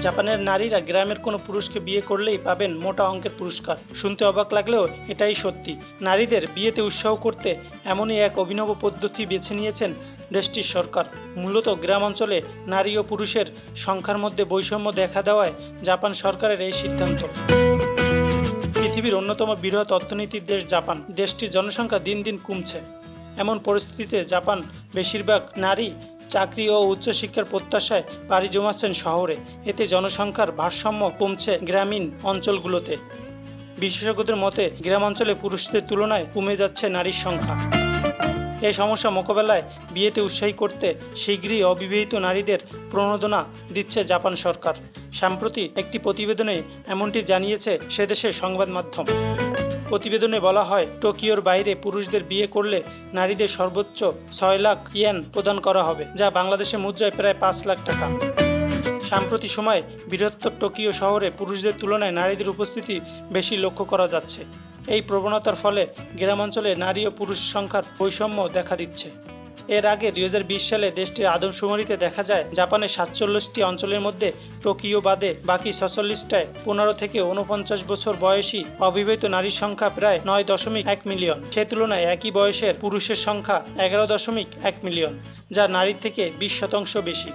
জাপানের নারীরা গ্রামের কোনো পুরুষকে বিয়ে করলেই পাবেন মোটা অঙ্কের পুরস্কার। শুনতে অবাক লাগলেও এটাই সত্যি। নারীদের বিয়েতে উৎসাহ করতে এমনই এক অভিনব পদ্ধতি বেছে নিয়েছেন দেশটির সরকার। মূলত গ্রাম অঞ্চলে নারী ও পুরুষের সংখ্যার মধ্যে বৈষম্য দেখা দেওয়ায় জাপান সরকারের এই সিদ্ধান্ত। পৃথিবীর অন্যতম বৃহৎ অর্থনীতির দেশ জাপান। দেশটির জনসংখ্যা দিন দিন কমছে। এমন পরিস্থিতিতে জাপান বেশিরভাগ নারী চাকরি ও উচ্চশিক্ষার প্রত্যাশায় পাড়ি জমাচ্ছেন শহরে। এতে জনসংখ্যার ভারসাম্য কমছে গ্রামীণ অঞ্চলগুলোতে। বিশেষজ্ঞদের মতে, গ্রামাঞ্চলে পুরুষদের তুলনায় কমে যাচ্ছে নারীর সংখ্যা। এই সমস্যা মোকাবেলায় বিয়েতে উৎসাহী করতে শীঘ্রই অবিবাহিত নারীদের প্রণোদনা দিচ্ছে জাপান সরকার। সম্প্রতি একটি প্রতিবেদনে এমনটি জানিয়েছে সে দেশের সংবাদ মাধ্যম প্রতিবেদনে বলা হয়, টোকিওর বাইরে পুরুষদের বিয়ে করলে নারীদের সর্বোচ্চ ছয় লাখ ইয়েন প্রদান করা হবে, যা বাংলাদেশে মুদ্রায় প্রায় পাঁচ লাখ টাকা। সাম্প্রতিক সময়ে বৃহত্তর টোকিও শহরে পুরুষদের তুলনায় নারীদের উপস্থিতি বেশি লক্ষ্য করা যাচ্ছে। এই প্রবণতার ফলে গ্রামাঞ্চলে নারী ও পুরুষ সংখ্যার বৈষম্য দেখা দিচ্ছে। এর আগে দুই হাজার বিশ সালে দেশটির আদমশুমারিতে দেখা যায়, জাপানের সাতচল্লিশটি অঞ্চলের মধ্যে টোকিও বাদে বাকি ছচল্লিশটায় পনেরো থেকে উনপঞ্চাশ বছর বয়সী অবিবাহিত নারীর সংখ্যা প্রায় নয় দশমিক এক মিলিয়ন। সে তুলনায় একই বয়সের পুরুষের সংখ্যা এগারো দশমিক এক মিলিয়ন, যা নারীর থেকে বিশ শতাংশ বেশি।